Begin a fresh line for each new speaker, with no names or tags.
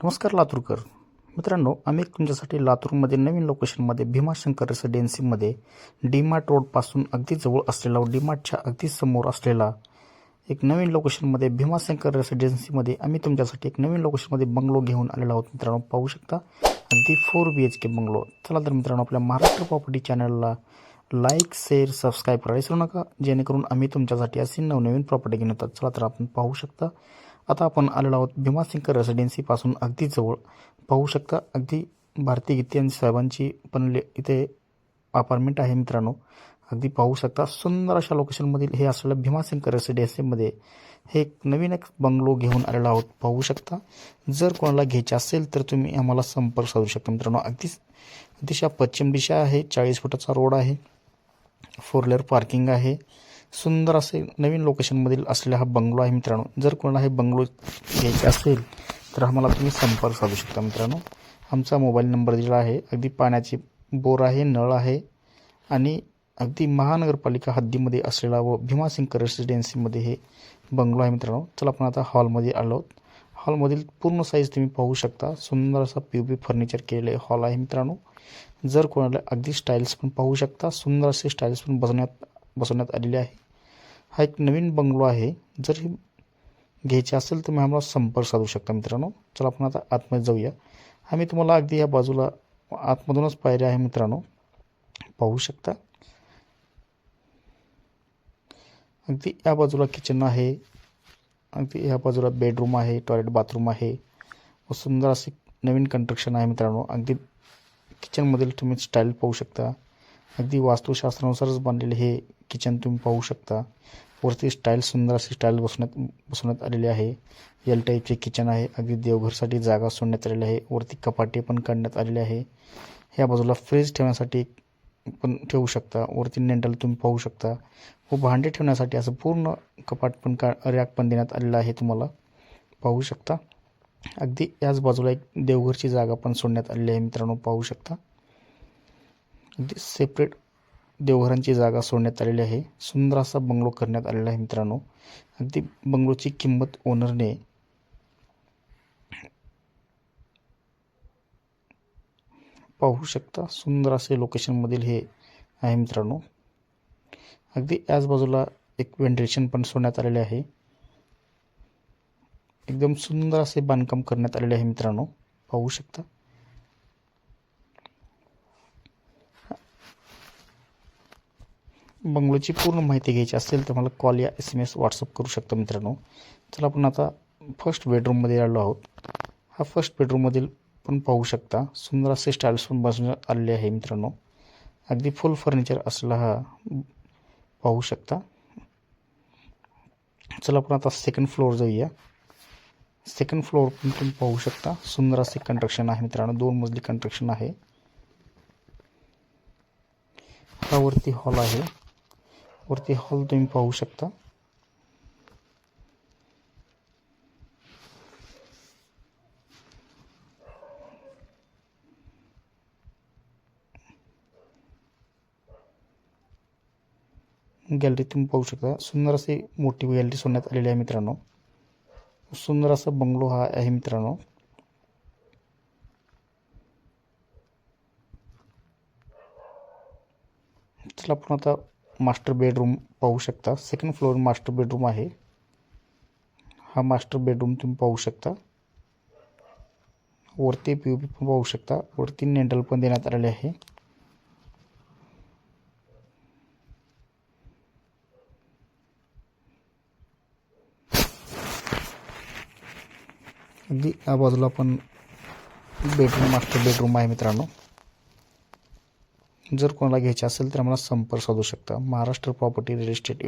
नमस्कार लातूरकर. मित्रांनो आम्ही तुमच्यासाठी लातूरमध्ये नवीन लोकेशनमध्ये भीमाशंकर रेसिडेन्सीमध्ये डीमार्ट रोडपासून अगदी जवळ असलेला व डीमार्टच्या अगदी समोर असलेला एक नवीन लोकेशनमध्ये भीमाशंकर रेसिडेन्सीमध्ये आम्ही तुमच्यासाठी एक नवीन लोकेशनमध्ये बंगलो घेऊन आलेला आहोत. मित्रांनो पाहू शकता अगदी four B H K bungalow चला तर मित्रांनो आपल्या महाराष्ट्र प्रॉपर्टी चॅनलला लाईक शेअर सबस्क्राईब करायला विसरू नका. जेणेकरून आम्ही तुमच्यासाठी असे नवनवीन प्रॉपर्टी घेऊन येतात. चला तर आपण पाहू शकता आता आपण आलेलो आहोत भीमाशंकर रेसिडेन्सीपासून अगदी जवळ. पाहू शकता अगदी भारती गीते साहेबांची बनले इथे अपार्टमेंट आहे मित्रांनो. अगदी पाहू शकता सुंदर अशा लोकेशनमधील हे असलेलं भीमाशंकर रेसिडेन्सीमध्ये हे एक नवीन एक बंगलो घेऊन आलेला आहोत. पाहू शकता जर कोणाला घ्यायचे असेल तर तुम्ही आम्हाला संपर्क साधू शकता मित्रांनो. अगदी दिशा पश्चिम दिशा आहे चाळीस फुटाचा रोड आहे फोर व्हीलर पार्किंग आहे. सुंदर असे नवीन लोकेशनमधील असलेला हा बंगलो आहे मित्रांनो. जर कोणाला हे बंगलो घ्यायचे असेल तर आम्हाला तुम्ही संपर्क साधू शकता मित्रांनो. आमचा मोबाईल नंबर दिला आहे. अगदी पाण्याची बोर आहे नळ आहे आणि अगदी महानगरपालिका हद्दीमध्ये असलेला व भीमाशंकर रेसिडेन्सीमध्ये हे बंगलो आहे मित्रांनो. चला आपण आता हॉलमध्ये आलो हॉलमधील पूर्ण साईज तुम्ही पाहू शकता. सुंदर असा पी बी फर्निचर केलेले हॉल आहे मित्रांनो. जर कोणाला अगदी स्टाईल्स पण पाहू शकता सुंदर असे स्टाईल्स पण बसवण्यात बसवण्यात आलेले आहे. हा एक नवीन बंगलो आहे. जर ही घ्यायची असेल तर मी आम्हाला संपर्क साधू शकता मित्रांनो. चला आपण आता आतमध्ये जाऊया. आम्ही तुम्हाला अगदी या बाजूला आतमधूनच पायऱ्या आहे मित्रांनो. पाहू शकता. अगदी या बाजूला किचन आहे. अगदी या बाजूला बेडरूम आहे टॉयलेट बाथरूम आहे. व सुंदर असे नवीन कन्स्ट्रक्शन आहे मित्रांनो. अगदी किचनमधील तुम्ही स्टाईल पाहू शकता. अगदी वास्तुशास्त्रानुसारच बांधलेले हे किचन तुम्ही पाहू शकता. वरती स्टाईल सुंदर अशी स्टाईल बसवण्यात बसवण्यात आलेली आहे. एल टाईपचे किचन आहे. अगदी देवघरसाठी जागा सोडण्यात आलेली आहे. वरती कपाटे पण काढण्यात आलेले आहे. ह्या बाजूला फ्रीज ठेवण्यासाठी पण ठेवू शकता. वरती नेंटल तुम्ही पाहू शकता. व भांडे ठेवण्यासाठी असं पूर्ण कपाट पण का रॅक पण देण्यात आलेलं आहे तुम्हाला. पाहू शकता. अगदी याच बाजूला एक देवघरची जागा पण सोडण्यात आलेली आहे मित्रांनो. पाहू शकता. अगदी सेपरेट देवघरांची जागा सोडण्यात आलेली आहे. सुंदर असा बंगलो करण्यात आलेला आहे मित्रांनो. अगदी बंगलोची किंमत ओनरने पाहू शकता. सुंदर असे लोकेशनमधील हे आहे मित्रांनो. अगदी याच बाजूला एक व्हेंटिलेशन पण सोडण्यात आलेले आहे. एकदम सुंदर असे बांधकाम करण्यात आलेले आहे मित्रांनो. पाहू शकता. बंगलोची पूर्ण माहिती घ्यायची असेल तर मला कॉल या एस एम एस व्हॉट्सअप करू शकता मित्रांनो. चला आपण आता फर्स्ट बेडरूममध्ये आलो आहोत. हा फर्स्ट बेडरूममधील पण पाहू शकता. सुंदर असे स्टाईल्स पण बसण्यात आलेले आहे मित्रांनो. अगदी फुल फर्निचर असलेला हा पाहू शकता. चला आपण आता सेकंड फ्लोअर जाऊया. सेकंड फ्लोअर पण तुम्ही पाहू शकता. सुंदर असे कंस्ट्रक्शन आहे मित्रांनो. दोन मजली कंस्ट्रक्शन आहे. हा वरती हॉल आहे. वरती हॉल तुम्ही पाहू शकता. गॅलरी तुम्ही पाहू शकता. सुंदर अशी मोठी गॅलरी सोडण्यात आलेली आहे मित्रांनो. सुंदर असा बंगलो हा आहे मित्रांनो. चला आपण आता मास्टर बेडरूम पाहू शकता. सेकंड फ्लोअर मास्टर बेडरूम आहे. हा मास्टर बेडरूम तुम्ही पाहू शकता. वरती पी पण पाहू शकता. वरती नेंडल पण देण्यात आलेले आहे. अगदी या बाजूला पण बेडरूम मास्टर बेडरूम आहे मित्रांनो. जर कोणाला घ्यायचे असेल तर आम्हाला संपर्क साधू शकता. Maharashtra property real estate